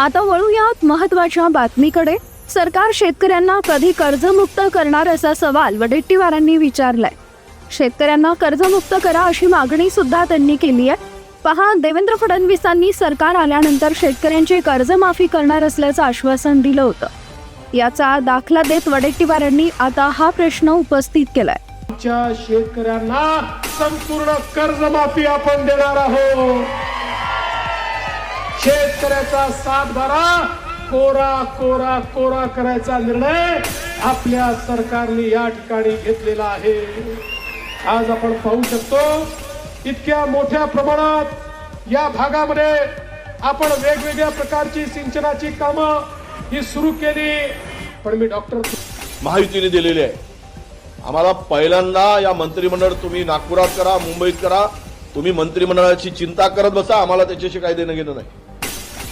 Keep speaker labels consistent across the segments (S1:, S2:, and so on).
S1: आता वळूयात महत्त्वाच्या बातमीकडे. सरकार शेतकऱ्यांना कधी कर्जमुक्त करणार असा सवाल वडेट्टीवारांनी विचारलाय. शेतकऱ्यांना कर्जमुक्त करा अशी मागणी सुद्धा त्यांनी केली आहे. पहा देवेंद्र फडणवीसांनी सरकार आल्यानंतर शेतकऱ्यांची कर्जमाफी करणार असल्याचं आश्वासन दिलं होतं. याचा दाखला देत वडेट्टीवारांनी आता हा प्रश्न उपस्थित केलाय.
S2: शेतकऱ्यांना संपूर्ण कर्जमाफी आपण देणार आहोत. शेतकऱ्याचा सातबारा कोरा कोरा कोरा करायचा निर्णय आपल्या सरकारने या ठिकाणी घेतलेला आहे. आज आपण पाहू शकतो इतक्या मोठ्या प्रमाणात या भागामध्ये आपण वेगवेगळ्या प्रकारची सिंचनाची कामं ही सुरू केली. पण मी डॉक्टर
S3: महायुतीने दिलेली आहे. आम्हाला पहिल्यांदा या मंत्रिमंडळ तुम्ही नागपुरात करा मुंबईत करा तुम्ही मंत्रिमंडळाची चिंता करत बसा आम्हाला त्याच्याशी काही देणं घेणं नाही.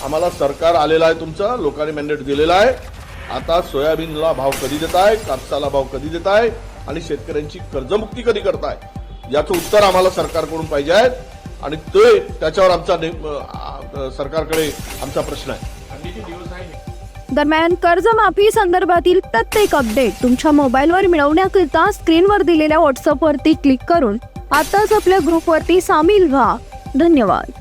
S3: आम्हाला सरकार आलेलं आहे तुमचं लोकांनी मॅन्डेट दिलेला आहे. आता सोयाबीनला भाव कधी देत आहे कापसाला भाव कधी देत आहे आणि शेतकऱ्यांची कर्जमुक्ती कधी करताय याचं उत्तर आम्हाला सरकारकडून पाहिजे आहे. आणि ते त्याच्यावर आमचा सरकारकडे आमचा प्रश्न आहे.
S1: दरम्यान कर्जमाफी संदर्भातील प्रत्येक अपडेट तुमच्या मोबाईलवर मिळवण्याकरिता स्क्रीनवर दिलेल्या व्हॉट्सअपवरती क्लिक करून आताच आपल्या ग्रुपवरती सामील व्हा. धन्यवाद.